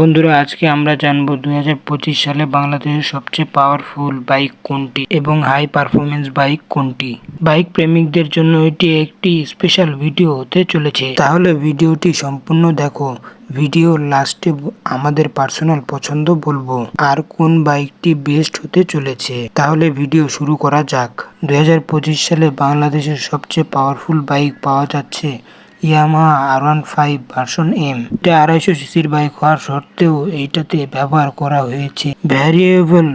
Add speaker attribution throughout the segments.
Speaker 1: বন্ধুরা, আজকে আমরা জানব দুই হাজার পঁচিশ সালে বাংলাদেশের সবচেয়ে পাওয়ারফুল বাইক কোনটি এবং হাই পারফরমেন্স বাইক কোনটি? বাইক প্রেমিকদের জন্য এটি একটি স্পেশাল ভিডিও হতে চলেছে। তাহলে ভিডিওটি সম্পূর্ণ দেখো। ভিডিওর লাস্টে আমাদের পার্সোনাল পছন্দ বলব। আর কোন বাইকটি বেস্ট হতে চলেছে? তাহলে ভিডিও শুরু করা যাক। দুই হাজার পঁচিশ সালে বাংলাদেশের সবচেয়ে পাওয়ারফুল বাইক পাওয়া যাচ্ছে Yamaha R one five version M. এটা আড়াইশো সিসির বাইক হওয়ার সত্ত্বেও এইটাতে ব্যবহার করা হয়েছে ভ্যারিয়েবল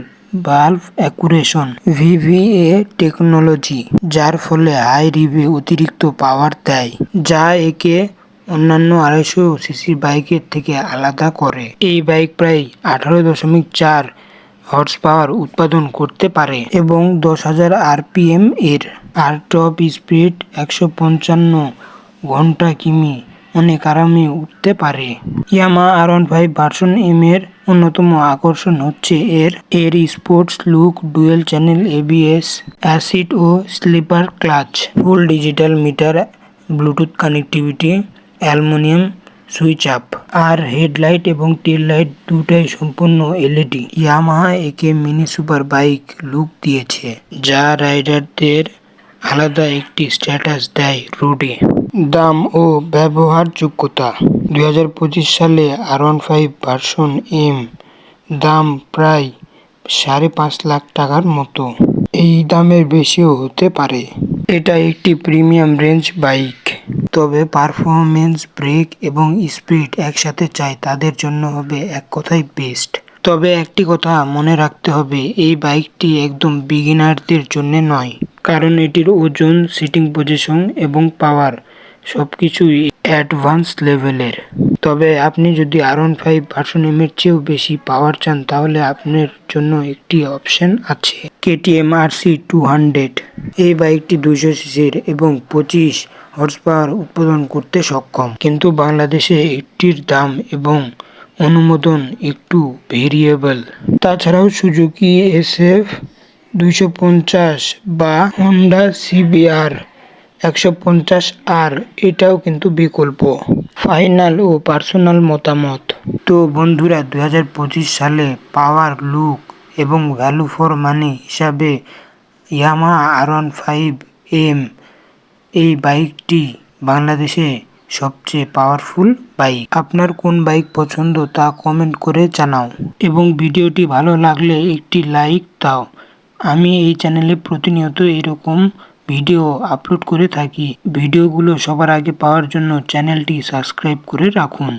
Speaker 1: বাল্ব অ্যাকুরেশন, ভিভিএ টেকনোলজি, যার ফলে হাই রিভে অতিরিক্ত পাওয়ার দেয়, যা একে অন্যান্য আড়াইশো সিসি বাইকের থেকে আলাদা করে। এই বাইক প্রায় আঠারো দশমিক চার হর্স পাওয়ার উৎপাদন করতে পারে এবং দশ হাজার আরপিএম এর। আর টপ স্পিড একশো পঞ্চান্ন ঘণ্টা কিমি, অনেক আরামে উঠতে পারে। Yamaha R one five version M এর অন্যতম আকর্ষণ হচ্ছে এর এর sports look, dual channel, ABS, assist ও slipper clutch, full digital meter, bluetooth connectivity, aluminium switch up, আর হেডলাইট এবং টেল লাইট দুটাই সম্পূর্ণ এলইডি। ইয়ামাহা একে মিনি সুপার বাইক লুক দিয়েছে, যা রাইডারদের আলাদা একটি স্ট্যাটাস দেয় রোডে। দাম ও ব্যবহারযোগ্যতা। দুই হাজার পঁচিশ সালে R one five version M দাম প্রায় সাড়ে পাঁচ লাখ টাকার মতো। এই দামের বেশিও হতে পারে। এটা একটি প্রিমিয়াম রেঞ্জ বাইক। তবে পারফরমেন্স ব্রেক এবং স্পিড একসাথে চাই, তাদের জন্য হবে এক কথাই বেস্ট। তবে একটি কথা মনে রাখতে হবে, এই বাইকটি একদম বিগিনারদের জন্য নয়, কারণ এটির ওজন সিটিং পজিশন এবং পাওয়ার সব কিছুই অ্যাডভান্স লেভেলের তবে আপনি যদি R one five version M এর চেয়েও বেশি পাওয়ার চান, তাহলে আপনার জন্য একটি অপশন আছে। KTM R C two hundred এই বাইকটি দুইশো সিসির এবং পঁচিশ হর্স পাওয়ার উৎপাদন করতে সক্ষম। কিন্তু বাংলাদেশে এটির দাম এবং অনুমোদন একটু ভেরিয়েবল তাছাড়াও সুজুকি এস এফ দুইশো পঞ্চাশ বা হন্ডা সিবিআর একশো পঞ্চাশ আর এটাও কিন্তু বিকল্প। ফাইনাল ও পার্সোনাল মতামত। তো বন্ধুরা দু হাজার পঁচিশ সালে পাওয়ার লুক এবং ভ্যালু ফর মানি হিসাবে Yamaha R one five M এই বাইকটি বাংলাদেশে সবচেয়ে পাওয়ারফুল বাইক আপনার কোন বাইক পছন্দ তা কমেন্ট করে জানাও এবং ভিডিওটি ভালো লাগলে একটি লাইক দাও। আমি এই চ্যানেলে প্রতিনিয়ত এরকম ভিডিও আপলোড করে থাকি। ভিডিওগুলো সবার আগে পাওয়ার জন্য চ্যানেলটি সাবস্ক্রাইব করে রাখুন।